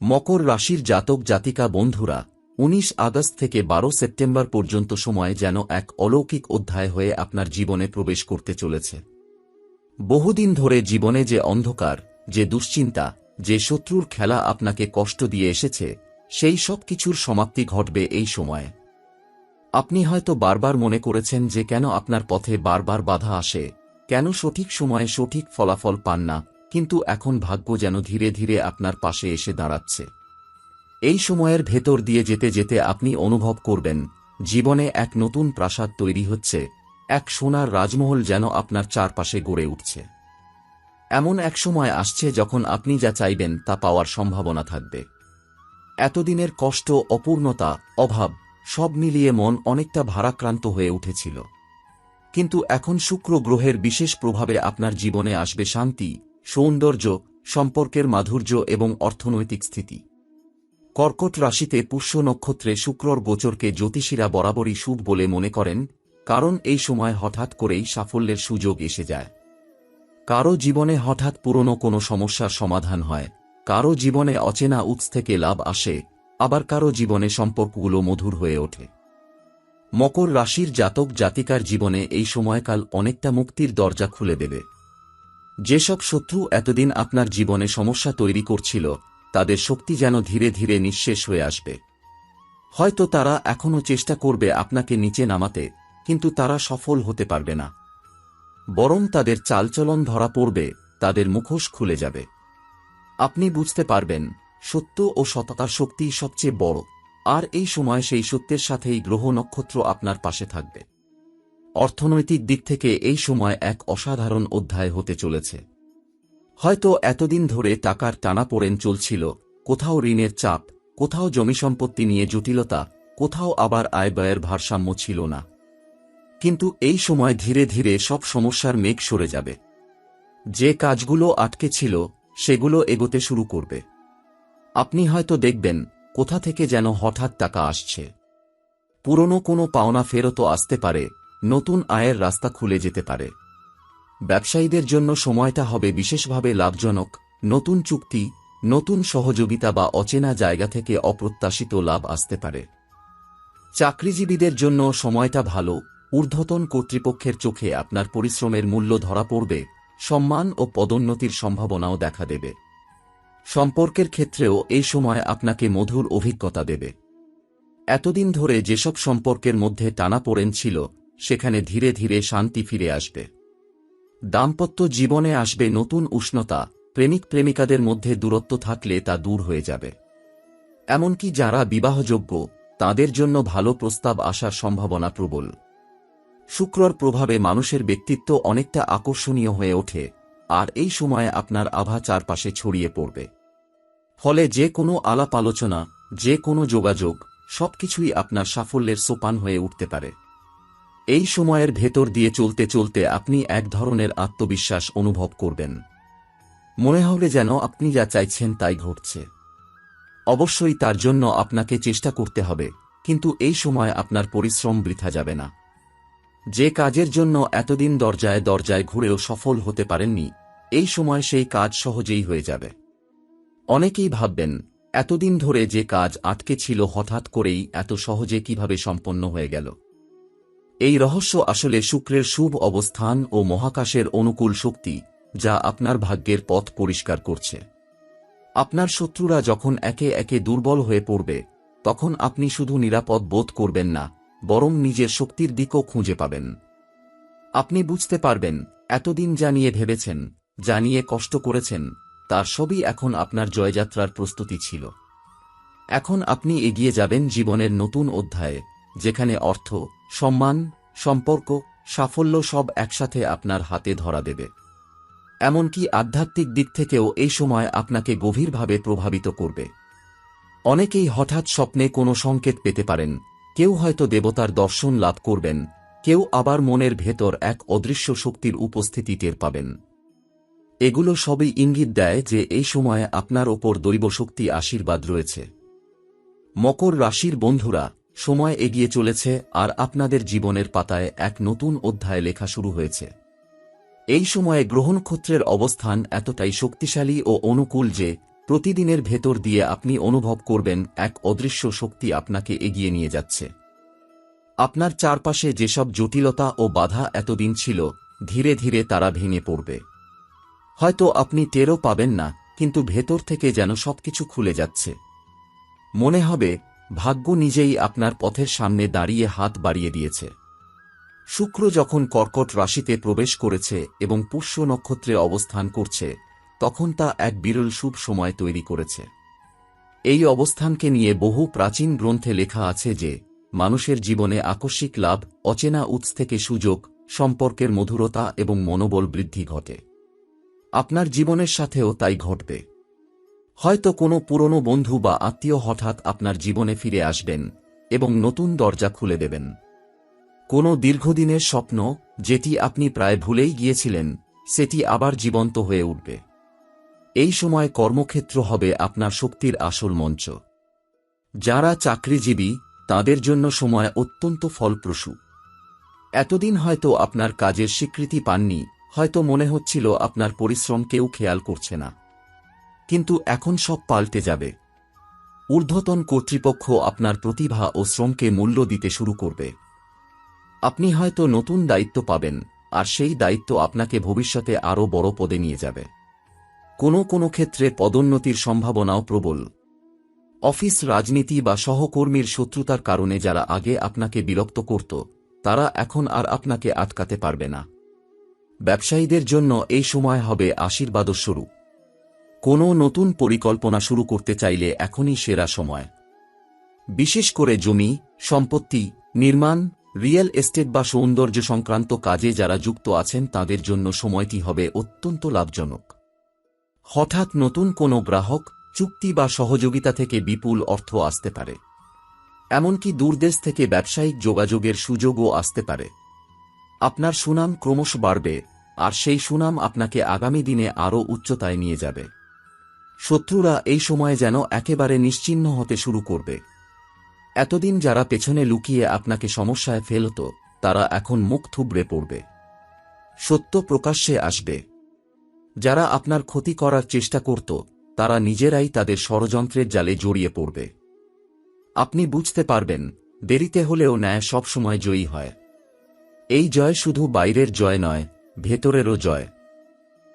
মকর রাশির জাতক জাতিকা বন্ধুরা, উনিশ আগস্ট থেকে বারো সেপ্টেম্বর পর্যন্ত সময় যেন এক অলৌকিক অধ্যায় হয়ে আপনার জীবনে প্রবেশ করতে চলেছে। বহুদিন ধরে জীবনে যে অন্ধকার, যে দুশ্চিন্তা, যে শত্রুর খেলা আপনাকে কষ্ট দিয়ে এসেছে, সেই সব কিছুর সমাপ্তি ঘটবে এই সময়ে। আপনি হয়তো বারবার মনে করেছেন যে কেন আপনার পথে বারবার বাধা আসে, কেন সঠিক সময়ে সঠিক ফলাফল পান না কিন্তু এখন ভাগ্য যেন ধীরে ধীরে আপনার পাশে এসে দাঁড়াচ্ছে। এই সময়ের ভেতর দিয়ে যেতে যেতে আপনি অনুভব করবেন, জীবনে এক নতুন প্রাসাদ তৈরি হচ্ছে, এক সোনার রাজমহল যেন আপনার চারপাশে গড়ে উঠছে। এমন এক সময় আসছে যখন আপনি যা চাইবেন তা পাওয়ার সম্ভাবনা থাকবে। এতদিনের কষ্ট, অপূর্ণতা, অভাব, সব মিলিয়ে মন অনেকটা ভারাক্রান্ত হয়ে উঠেছিল। কিন্তু এখন শুক্র গ্রহের বিশেষ প্রভাবে আপনার জীবনে আসবে শান্তি সৌন্দর্য, সম্পর্কের মাধুর্য এবং অর্থনৈতিক স্থিতি। কর্কট রাশিতে পুষ্য নক্ষত্রে শুক্রর গোচরকে জ্যোতিষীরা বরাবরই শুভ বলে মনে করেন, কারণ এই সময় হঠাৎ করেই সাফল্যের সুযোগ এসে যায়। কারও জীবনে হঠাৎ পুরনো কোনো সমস্যার সমাধান হয়, কারও জীবনে অচেনা উৎস থেকে লাভ আসে, আবার কারও জীবনে সম্পর্কগুলো মধুর হয়ে ওঠে। মকর রাশির জাতক জাতিকার জীবনে এই সময়কাল অনেকটা মুক্তির দরজা খুলে দেবে। যেসব শত্রু এতদিন আপনার জীবনে সমস্যা তৈরি করছিল, তাদের শক্তি যেন ধীরে ধীরে নিঃশেষ হয়ে আসবে। হয়তো তারা এখনও চেষ্টা করবে আপনাকে নিচে নামাতে, কিন্তু তারা সফল হতে পারবে না। বরং তাদের চালচলন ধরা পড়বে, তাদের মুখোশ খুলে যাবে। আপনি বুঝতে পারবেন, সত্য ও সততার শক্তি সবচেয়ে বড়, আর এই সময় সেই সত্যের সাথেই গ্রহ নক্ষত্র আপনার পাশে থাকবে। অর্থনৈতিক দিক থেকে এই সময় এক অসাধারণ অধ্যায় হতে চলেছে। হয়তো এতদিন ধরে টাকার টানাপোড়েন চলছিল, কোথাও ঋণের চাপ, কোথাও জমি সম্পত্তি নিয়ে জটিলতা, কোথাও আবার আয় ব্যয়ের ভারসাম্য ছিল না। কিন্তু এই সময় ধীরে ধীরে সব সমস্যার মেঘ সরে যাবে। যে কাজগুলো আটকে ছিল, সেগুলো এগোতে শুরু করবে। আপনি হয়তো দেখবেন, কোথা থেকে যেন হঠাৎ টাকা আসছে। পুরনো কোনো পাওনা ফেরতও আসতে পারে নতুন আয়ের রাস্তা খুলে যেতে পারে। ব্যবসায়ীদের জন্য সময়টা হবে বিশেষভাবে লাভজনক, নতুন চুক্তি, নতুন সহযোগিতা বা অচেনা জায়গা থেকে অপ্রত্যাশিত লাভ আসতে পারে। চাকরিজীবীদের জন্য সময়টা ভালো, ঊর্ধ্বতন কর্তৃপক্ষের চোখে আপনার পরিশ্রমের মূল্য ধরা পড়বে, সম্মান ও পদোন্নতির সম্ভাবনাও দেখা দেবে। সম্পর্কের ক্ষেত্রেও এই সময় আপনাকে মধুর অভিজ্ঞতা দেবে। এতদিন ধরে যেসব সম্পর্কের মধ্যে টানাপোড়েন ছিল সেখানে ধীরে ধীরে শান্তি ফিরে আসবে। দাম্পত্য জীবনে আসবে নতুন উষ্ণতা, প্রেমিক প্রেমিকাদের মধ্যে দূরত্ব থাকলে তা দূর হয়ে যাবে। এমনকি যারা বিবাহযোগ্য, তাদের জন্য ভালো প্রস্তাব আসার সম্ভাবনা প্রবল। শুক্রর প্রভাবে মানুষের ব্যক্তিত্ব অনেকটা আকর্ষণীয় হয়ে ওঠে, আর এই সময়ে আপনার আভা চারপাশে ছড়িয়ে পড়বে। ফলে যে কোনো আলাপ আলোচনা, যে কোনো যোগাযোগ, সবকিছুই আপনার সাফল্যের সোপান হয়ে উঠতে পারে। এই সময়ের ভেতর দিয়ে চলতে চলতে আপনি এক ধরনের আত্মবিশ্বাস অনুভব করবেন। মনে হবে যেন আপনি যা চাইছেন তাই ঘটছে। অবশ্যই তার জন্য আপনাকে চেষ্টা করতে হবে, কিন্তু এই সময় আপনার পরিশ্রম বৃথা যাবে না। যে কাজের জন্য এতদিন দরজায় দরজায় ঘুরেও সফল হতে পারেননি, এই সময় সেই কাজ সহজেই হয়ে যাবে। অনেকেই ভাববেন, এতদিন ধরে যে কাজ আটকে ছিল হঠাৎ করেই এত সহজে কীভাবে সম্পন্ন হয়ে গেল? এই রহস্য আসলে শুক্রের শুভ অবস্থান ও মহাকাশের অনুকূল শক্তি, যা আপনার ভাগ্যের পথ পরিষ্কার করছে। আপনার শত্রুরা যখন একে একে দুর্বল হয়ে পড়বে, তখন আপনি শুধু নিরাপদ বোধ করবেন না, বরং নিজের শক্তির দিকও খুঁজে পাবেন। আপনি বুঝতে পারবেন, এতদিন যা নিয়ে ভেবেছেন, যা নিয়ে কষ্ট করেছেন, তার সবই এখন আপনার জয়যাত্রার প্রস্তুতি ছিল। এখন আপনি এগিয়ে যাবেন জীবনের নতুন অধ্যায়ে, যেখানে অর্থ সম্মান, সম্পর্ক, সাফল্য সব একসাথে আপনার হাতে ধরা দেবে। এমনকি আধ্যাত্মিক দিক থেকেও এই সময় আপনাকে গভীরভাবে প্রভাবিত করবে। অনেকেই হঠাৎ স্বপ্নে কোনো সংকেত পেতে পারেন, কেউ হয়তো দেবতার দর্শন লাভ করবেন, কেউ আবার মনের ভেতর এক অদৃশ্য শক্তির উপস্থিতি টের পাবেন। এগুলো সবই ইঙ্গিত দেয় যে এই সময়ে আপনার ওপর দৈবশক্তি আশীর্বাদ রয়েছে। মকর রাশির বন্ধুরা সময় এগিয়ে চলেছে আর আপনাদের জীবনের পাতায় এক নতুন অধ্যায় লেখা শুরু হয়েছে। এই সময়ে গ্রহণক্ষত্রের অবস্থান এতটাই শক্তিশালী ও অনুকূল যে, প্রতিদিনের ভেতর দিয়ে আপনি অনুভব করবেন এক অদৃশ্য শক্তি আপনাকে এগিয়ে নিয়ে যাচ্ছে। আপনার চারপাশে যেসব জটিলতা ও বাধা এতদিন ছিল, ধীরে ধীরে তারা ভেঙে পড়বে। হয়তো আপনি টেরও পাবেন না, কিন্তু ভেতর থেকে যেন সবকিছু খুলে যাচ্ছে। মনে হবে ভাগ্য নিজেই আপনার পথের সামনে দাঁড়িয়ে হাত বাড়িয়ে দিয়েছে। শুক্র যখন কর্কট রাশিতে প্রবেশ করেছে এবং পুষ্য নক্ষত্রে অবস্থান করছে, তখন তা এক বিরল শুভ সময় তৈরি করেছে। এই অবস্থানকে নিয়ে বহু প্রাচীন গ্রন্থে লেখা আছে যে, মানুষের জীবনে আকস্মিক লাভ, অচেনা উৎস থেকে সুযোগ, সম্পর্কের মধুরতা এবং মনোবল বৃদ্ধি ঘটে। আপনার জীবনের সাথেও তাই ঘটবে। হয়তো কোনো পুরনো বন্ধু বা আত্মীয় হঠাৎ আপনার জীবনে ফিরে আসবেন এবং নতুন দরজা খুলে দেবেন। কোনো দীর্ঘদিনের স্বপ্ন যেটি আপনি প্রায় ভুলেই গিয়েছিলেন, সেটি আবার জীবন্ত হয়ে উঠবে। এই সময় কর্মক্ষেত্র হবে আপনার শক্তির আসল মঞ্চ। যারা চাকরিজীবী, তাদের জন্য সময় অত্যন্ত ফলপ্রসূ। এতদিন হয়তো আপনার কাজের স্বীকৃতি পাননি, হয়তো মনে হচ্ছিল আপনার পরিশ্রম কেউ খেয়াল করছে না। কিন্তু এখন সব পাল্টে যাবে। ঊর্ধ্বতন কর্তৃপক্ষ আপনার প্রতিভা ও শ্রমকে মূল্য দিতে শুরু করবে। আপনি হয়তো নতুন দায়িত্ব পাবেন, আর সেই দায়িত্ব আপনাকে ভবিষ্যতে আরও বড় পদে নিয়ে যাবে। কোনো কোনো ক্ষেত্রে পদোন্নতির সম্ভাবনাও প্রবল। অফিস রাজনীতি বা সহকর্মীর শত্রুতার কারণে যারা আগে আপনাকে বিরক্ত করত, তারা এখন আর আপনাকে আটকাতে পারবে না। ব্যবসায়ীদের জন্য এই সময় হবে আশীর্বাদস্বরূপ। কোনো নতুন পরিকল্পনা শুরু করতে চাইলে এখনই সেরা সময়। বিশেষ করে জমি, সম্পত্তি, নির্মাণ, রিয়েল এস্টেট বা সৌন্দর্য সংক্রান্ত কাজে যারা যুক্ত আছেন তাদের জন্য সময়টি হবে অত্যন্ত লাভজনক। হঠাৎ নতুন কোনো গ্রাহক, চুক্তি বা সহযোগিতা থেকে বিপুল অর্থ আসতে পারে। এমনকি দূরদেশ থেকে ব্যবসায়িক যোগাযোগের সুযোগও আসতে পারে। আপনার সুনাম ক্রমশ বাড়বে, আর সেই সুনাম আপনাকে আগামী দিনে আরও উচ্চতায় নিয়ে যাবে। শত্রুরা এই সময়ে যেন একেবারে নিশ্চিহ্ন হতে শুরু করবে। এতদিন যারা পেছনে লুকিয়ে আপনাকে সমস্যায় ফেলত, তারা এখন মুখ থুবড়ে পড়বে। সত্য প্রকাশ্যে আসবে। যারা আপনার ক্ষতি করার চেষ্টা করত, তারা নিজেরাই তাদের ষড়যন্ত্রের জালে জড়িয়ে পড়বে। আপনি বুঝতে পারবেন, দেরিতে হলেও ন্যায় সবসময় জয়ী হয়। এই জয় শুধু বাইরের জয় নয়, ভেতরেরও জয়।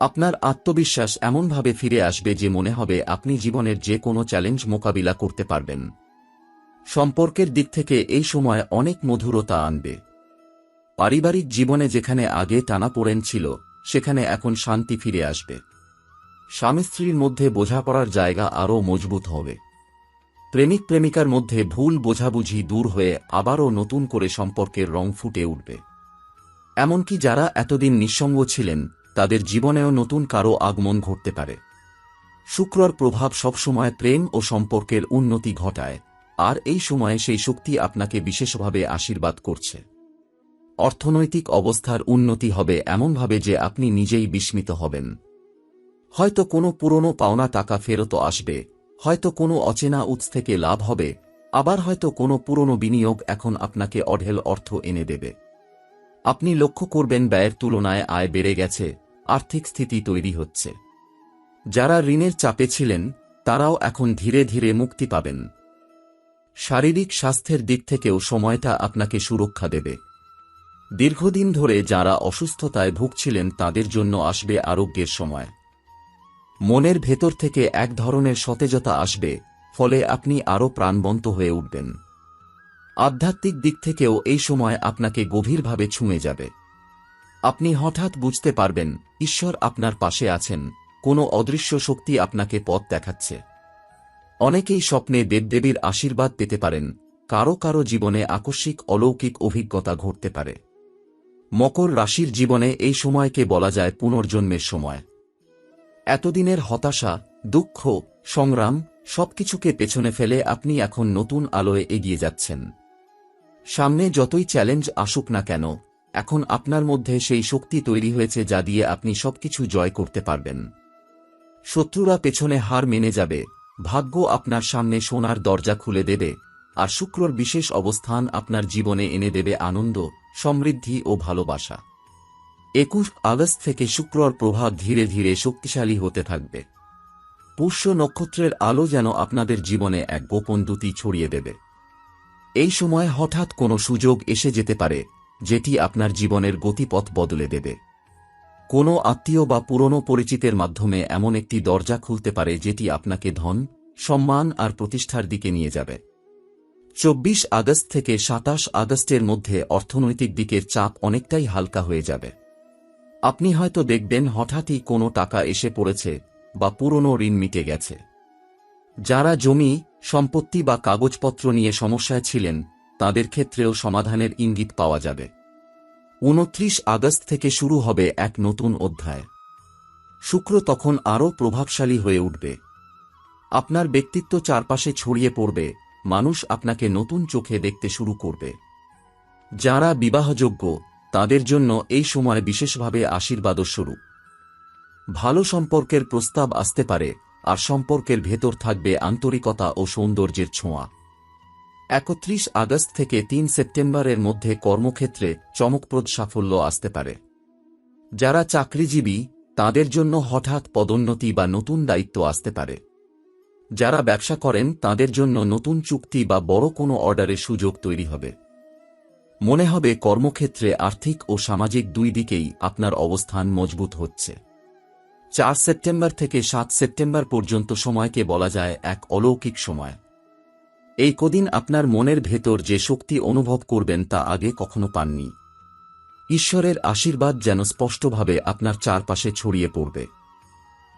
আপনার আত্মবিশ্বাস এমনভাবে ফিরে আসবে যে মনে হবে আপনি জীবনের যে কোনো চ্যালেঞ্জ মোকাবিলা করতে পারবেন। সম্পর্কের দিক থেকে এই সময় অনেক মধুরতা আনবে। পারিবারিক জীবনে যেখানে আগে টানাপোড়েন ছিল, সেখানে এখন শান্তি ফিরে আসবে। স্বামী স্ত্রীর মধ্যে বোঝাপড়ার জায়গা আরও মজবুত হবে। প্রেমিক প্রেমিকার মধ্যে ভুল বোঝাবুঝি দূর হয়ে আবারও নতুন করে সম্পর্কের রং ফুটে উঠবে। এমনকি যারা এতদিন নিঃসঙ্গ ছিলেন তাদের জীবনেও নতুন কারও আগমন ঘটতে পারে। শুক্রর প্রভাব সবসময় প্রেম ও সম্পর্কের উন্নতি ঘটায়, আর এই সময়ে সেই শক্তি আপনাকে বিশেষভাবে আশীর্বাদ করছে। অর্থনৈতিক অবস্থার উন্নতি হবে এমনভাবে যে আপনি নিজেই বিস্মিত হবেন। হয়তো কোনো পুরনো পাওনা টাকা ফেরত আসবে, হয়তো কোনো অচেনা উৎস থেকে লাভ হবে, আবার হয়তো কোনো পুরনো বিনিয়োগ এখন আপনাকে অঢেল অর্থ এনে দেবে। আপনি লক্ষ্য করবেন ব্যয়ের তুলনায় আয় বেড়ে গেছে আর্থিক স্থিতি তৈরি হচ্ছে। যারা ঋণের চাপে ছিলেন, তারাও এখন ধীরে ধীরে মুক্তি পাবেন। শারীরিক স্বাস্থ্যের দিক থেকেও সময়টা আপনাকে সুরক্ষা দেবে। দীর্ঘদিন ধরে যারা অসুস্থতায় ভুগছিলেন, তাদের জন্য আসবে আরোগ্যের সময়। মনের ভেতর থেকে এক ধরনের সতেজতা আসবে, ফলে আপনি আরও প্রাণবন্ত হয়ে উঠবেন। আধ্যাত্মিক দিক থেকেও এই সময় আপনাকে গভীরভাবে ছুঁয়ে যাবে। আপনি হঠাৎ বুঝতে পারবেন, ঈশ্বর আপনার পাশে আছেন, কোনো অদৃশ্য শক্তি আপনাকে পথ দেখাচ্ছে। অনেকেই স্বপ্নে দেবদেবীর আশীর্বাদ পেতে পারেন, কারও কারও জীবনে আকস্মিক অলৌকিক অভিজ্ঞতা ঘটতে পারে। মকর রাশির জীবনে এই সময়কে বলা যায় পুনর্জন্মের সময়। এতদিনের হতাশা, দুঃখ, সংগ্রাম সবকিছুকে পেছনে ফেলে আপনি এখন নতুন আলোয় এগিয়ে যাচ্ছেন। সামনে যতই চ্যালেঞ্জ আসুক না কেন এখন আপনার মধ্যে সেই শক্তি তৈরি হয়েছে যা দিয়ে আপনি সবকিছু জয় করতে পারবেন। শত্রুরা পেছনে হার মেনে যাবে, ভাগ্য আপনার সামনে সোনার দরজা খুলে দেবে, আর শুক্রর বিশেষ অবস্থান আপনার জীবনে এনে দেবে আনন্দ, সমৃদ্ধি ও ভালোবাসা। একুশ আগস্ট থেকে শুক্রর প্রভাব ধীরে ধীরে শক্তিশালী হতে থাকবে। পুষ্য নক্ষত্রের আলো যেন আপনাদের জীবনে এক গোপন দ্যুতি ছড়িয়ে দেবে। এই সময় হঠাৎ কোনো সুযোগ এসে যেতে পারে যেটি আপনার জীবনের গতিপথ বদলে দেবে। কোনো আত্মীয় বা পুরনো পরিচিতের মাধ্যমে এমন একটি দরজা খুলতে পারে যেটি আপনাকে ধন, সম্মান আর প্রতিষ্ঠার দিকে নিয়ে যাবে। চব্বিশ আগস্ট থেকে সাতাশ আগস্টের মধ্যে অর্থনৈতিক দিকের চাপ অনেকটাই হালকা হয়ে যাবে। আপনি হয়তো দেখবেন হঠাৎই কোনো টাকা এসে পড়েছে বা পুরনো ঋণ মিটে গেছে। যারা জমি, সম্পত্তি বা কাগজপত্র নিয়ে সমস্যায় ছিলেন তাদের ক্ষেত্রেও সমাধানের ইঙ্গিত পাওয়া যাবে। উনত্রিশ আগস্ট থেকে শুরু হবে এক নতুন অধ্যায়। শুক্র তখন আরও প্রভাবশালী হয়ে উঠবে। আপনার ব্যক্তিত্ব চারপাশে ছড়িয়ে পড়বে, মানুষ আপনাকে নতুন চোখে দেখতে শুরু করবে। যারা বিবাহযোগ্য, তাদের জন্য এই সময় বিশেষভাবে আশীর্বাদও স্বরূপ ভালো সম্পর্কের প্রস্তাব আসতে পারে, আর সম্পর্কের ভেতর থাকবে আন্তরিকতা ও সৌন্দর্যের ছোঁয়া। একত্রিশ আগস্ট থেকে তিন সেপ্টেম্বরের মধ্যে কর্মক্ষেত্রে চমকপ্রদ সাফল্য আসতে পারে। যারা চাকরিজীবী, তাদের জন্য হঠাৎ পদোন্নতি বা নতুন দায়িত্ব আসতে পারে। যারা ব্যবসা করেন, তাদের জন্য নতুন চুক্তি বা বড় কোনো অর্ডারের সুযোগ তৈরি হবে। মনে হবে কর্মক্ষেত্রে আর্থিক ও সামাজিক দুই দিকেই আপনার অবস্থান মজবুত হচ্ছে। চার সেপ্টেম্বর থেকে সাত সেপ্টেম্বর পর্যন্ত সময়কে বলা যায় এক অলৌকিক সময়। এই কদিন আপনার মনের ভেতর যে শক্তি অনুভব করবেন তা আগে কখনো পাননি। ঈশ্বরের আশীর্বাদ যেন স্পষ্টভাবে আপনার চারপাশে ছড়িয়ে পড়বে।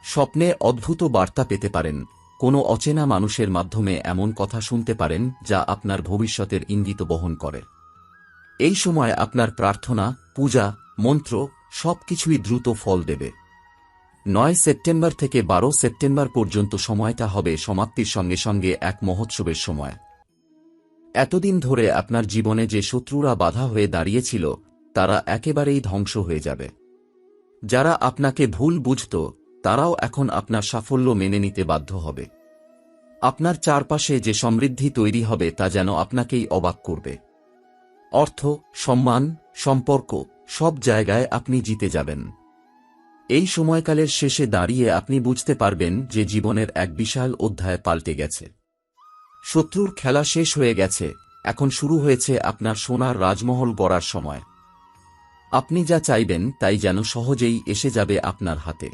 স্বপ্নে অদ্ভুত বার্তা পেতে পারেন, কোনো অচেনা মানুষের মাধ্যমে এমন কথা শুনতে পারেন যা আপনার ভবিষ্যতের ইঙ্গিত বহন করে। এই সময় আপনার প্রার্থনা, পূজা, মন্ত্র সবকিছুই দ্রুত ফল দেবে। নয় সেপ্টেম্বর থেকে বারো সেপ্টেম্বর পর্যন্ত সময়টা হবে সমাপ্তির সঙ্গে সঙ্গে এক মহোৎসবের সময়। এতদিন ধরে আপনার জীবনে যে শত্রুরা বাধা হয়ে দাঁড়িয়েছিল, তারা একেবারেই ধ্বংস হয়ে যাবে। যারা আপনাকে ভুল বুঝত, তারাও এখন আপনার সাফল্য মেনে নিতে বাধ্য হবে। আপনার চারপাশে যে সমৃদ্ধি তৈরি হবে, তা যেন আপনাকেই অবাক করবে। অর্থ, সম্মান, সম্পর্ক, সব জায়গায় আপনি জিতে যাবেন। এই সময়কালের শেষে দাঁড়িয়ে আপনি বুঝতে পারবেন যে জীবনের এক বিশাল অধ্যায় পাল্টে গেছে। শত্রুর খেলা শেষ হয়ে গেছে, এখন শুরু হয়েছে আপনার সোনার রাজমহল গড়ার সময়। আপনি যা চাইবেন তাই যেন সহজেই এসে যাবে আপনার হাতে।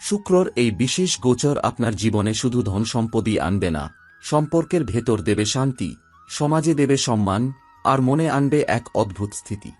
শুক্রর এই বিশেষ গোচর আপনার জীবনে শুধু ধন সম্পদই আনবে না, সম্পর্কের ভেতর দেবে শান্তি, সমাজে দেবে সম্মান, আর মনে আনবে এক অদ্ভুত স্থিতি।